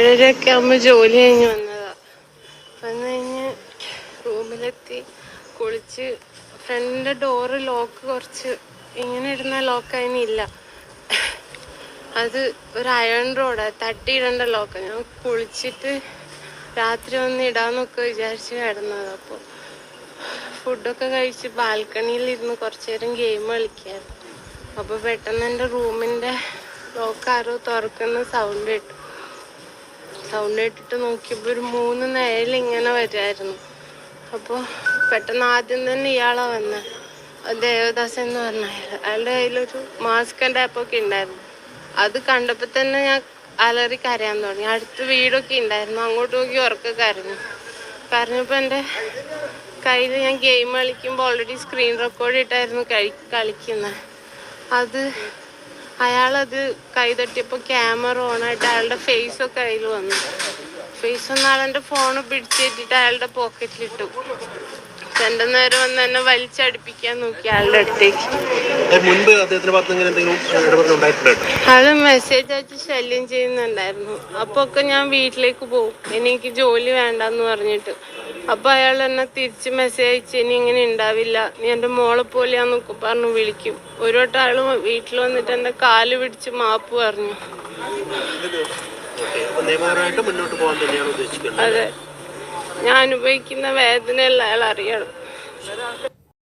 ഏഴരയൊക്കെ ആകുമ്പോൾ ജോലി കഴിഞ്ഞ് വന്നതാ. വന്നു കഴിഞ്ഞ് റൂമിലെത്തി. കുളിച്ച്. ഫ്രണ്ടിന്റെ ഡോറ് ലോക്ക് കുറച്ച്. ഇങ്ങനെ ഇടുന്ന ലോക്ക് ഇല്ല അത് ഒരു അയൺ റോഡ്. തട്ടിയിടേണ്ട ലോക്ക്. ഞാൻ കുളിച്ചിട്ട് രാത്രി ഒന്ന് ഇടാന്നൊക്കെ വിചാരിച്ച് കിടന്നത് അപ്പോൾ ഫുഡൊക്കെ കഴിച്ച് ബാൽക്കണിയിൽ ഇരുന്ന് കുറച്ച് നേരം ഗെയിം കളിക്കായിരുന്നു അപ്പോൾ പെട്ടെന്ന് എന്റെ റൂമിന്റെ ലോക്ക് ആരോ തുറക്കുന്ന സൗണ്ട് കേട്ടു. സൗണ്ട് ഇട്ടിട്ട് നോക്കിയപ്പോൾ ഒരു മൂന്ന് നേരം ഇങ്ങനെ വരായിരുന്നു. അപ്പോൾ പെട്ടെന്ന് ആദ്യം തന്നെ ഇയാളാ വന്നത് ദേവദാസ് എന്ന് പറഞ്ഞ അയാളുടെ കയ്യിലൊരു മാസ്ക് ടാപ്പൊക്കെ ഉണ്ടായിരുന്നു അത് കണ്ടപ്പോൾ തന്നെ ഞാൻ അലറി കരയാൻ തുടങ്ങി. അടുത്ത് വീടൊക്കെ ഉണ്ടായിരുന്നു അങ്ങോട്ട് നോക്കി ഉറക്കെ കരഞ്ഞു. കരഞ്ഞപ്പോൾ എന്റെ കയ്യിൽ ഞാൻ ഗെയിം കളിക്കുമ്പോൾ ഓൾറെഡി സ്ക്രീൻ റെക്കോർഡ് ഇട്ടായിരുന്നു കളിക്കുന്നത് അത് അയാളത് കൈതട്ടിയപ്പോൾ ക്യാമറ ഓണായിട്ട് അയാളുടെ ഫേസ് ഒക്കെ കയ്യിൽ വന്നു. ഫേസ് വന്ന ആളെന്റെ ഫോൺ പിടിച്ചേറ്റിട്ട് അയാളുടെ പോക്കറ്റിലിട്ടു എന്റെ നേരെ വന്ന് എന്നെ വലിച്ചടിപ്പിക്കാൻ നോക്കി അയാളുടെ അടുത്തേക്ക്. അത് മെസ്സേജ് അയച്ച് ശല്യം ചെയ്യുന്നുണ്ടായിരുന്നു. അപ്പൊ ഒക്കെ ഞാൻ വീട്ടിലേക്ക് പോകും എനിക്ക് ജോലി വേണ്ടെന്ന് പറഞ്ഞിട്ട്. അപ്പൊ അയാൾ എന്നെ തിരിച്ച് മെസ്സേജ് അയച്ച് ഇനി ഇങ്ങനെ ഉണ്ടാവില്ല നീ എന്റെ മോളെ പോലെയാന്ന് പറഞ്ഞു വിളിക്കും. ഒരു വട്ടം വീട്ടിൽ വന്നിട്ട് എന്റെ കാൽ പിടിച്ച് മാപ്പ് പറഞ്ഞു. അതെ. ഞാൻ അനുഭവിക്കുന്ന വേദനയല്ല അയാൾ അറിയണം